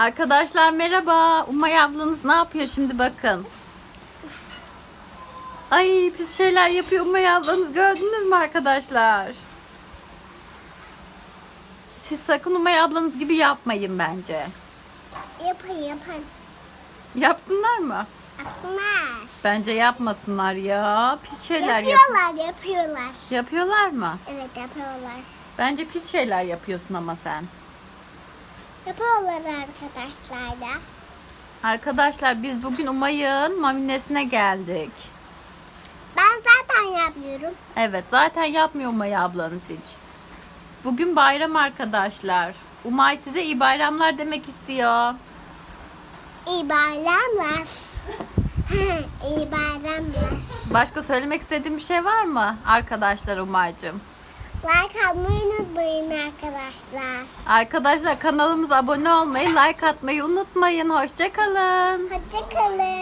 Arkadaşlar merhaba. Umay ablanız ne yapıyor şimdi bakın. Ay pis şeyler yapıyor Umay ablanız gördünüz mü arkadaşlar? Siz sakın Umay ablanız gibi yapmayın bence. Yapın yapın. Yapsınlar mı? Yapsınlar. Bence yapmasınlar ya. Pis şeyler yap- yapıyorlar yapıyorlar. yapıyorlar mı? Evet yapıyorlar. Bence pis şeyler yapıyorsun ama sen. Yapıyorlar arkadaşlar da. Arkadaşlar biz bugün Umay'ın maminesine geldik. Ben zaten yapmıyorum. Evet zaten yapmıyor Umay ablanız hiç. Bugün bayram arkadaşlar. Umay size iyi bayramlar demek istiyor. İyi bayramlar. İyi bayramlar. Başka söylemek istediğim bir şey var mı arkadaşlar Umay'cığım? Like atmayı unutmayın arkadaşlar. Arkadaşlar kanalımıza abone olmayı, like atmayı unutmayın. Hoşçakalın. Hoşçakalın.